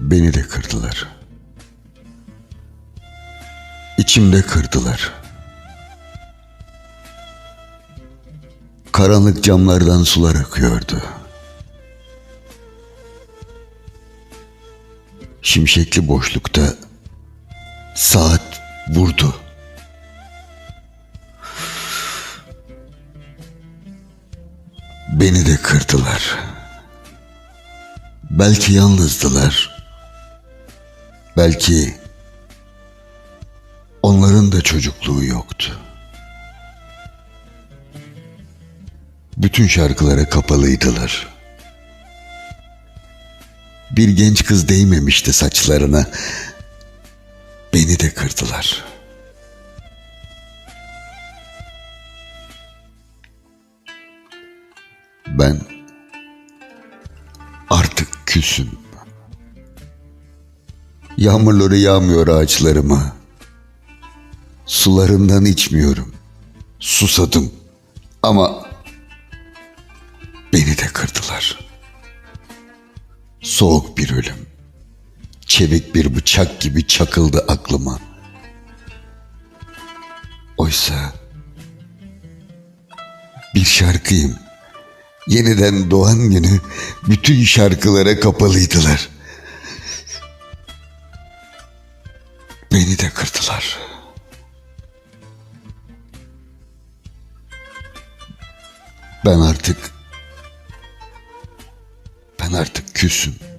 Beni de kırdılar. İçimde kırdılar. Karanlık camlardan sular akıyordu. Şimşekli boşlukta saat vurdu. Beni de kırdılar. Belki yalnızdılar. Belki onların da çocukluğu yoktu. Bütün şarkılara kapalıydılar. Bir genç kız değmemişti saçlarına. Beni de kırdılar. Ben artık küsüm. Yağmurları yağmıyor ağaçlarıma. Sularından içmiyorum. Susadım. Ama beni de kırdılar. Soğuk bir ölüm. Çevik bir bıçak gibi çakıldı aklıma. Oysa bir şarkıyım. Yeniden doğan günü bütün şarkılara kapalıydılar. Beni de kırdılar. Ben artık ben artık küsüm.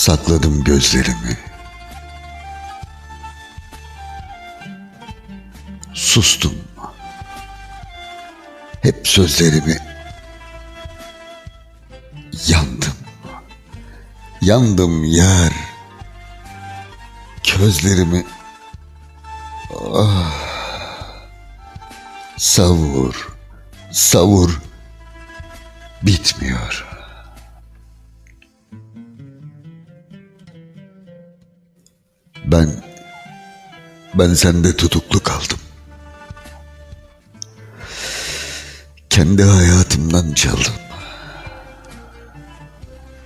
Sakladım gözlerimi. Sustum. Hep sözlerimi yandım. Yandım yar. Közlerimi ah, savur, savur bitmiyor. Ben ben sende tutuklu kaldım. Kendi hayatımdan çaldım.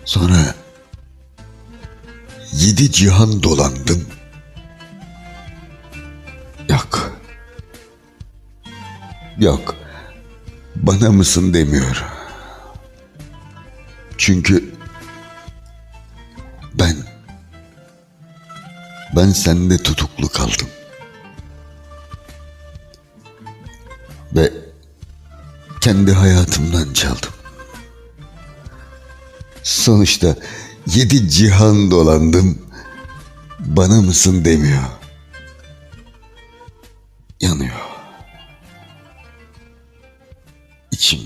Sonra yedi cihan dolandım. Yok. Yok. Bana mısın demiyor. Çünkü ben sende tutuklu kaldım. Ve kendi hayatımdan çaldım. Sonuçta yedi cihan dolandım. Bana mısın demiyor. Yanıyor. İçim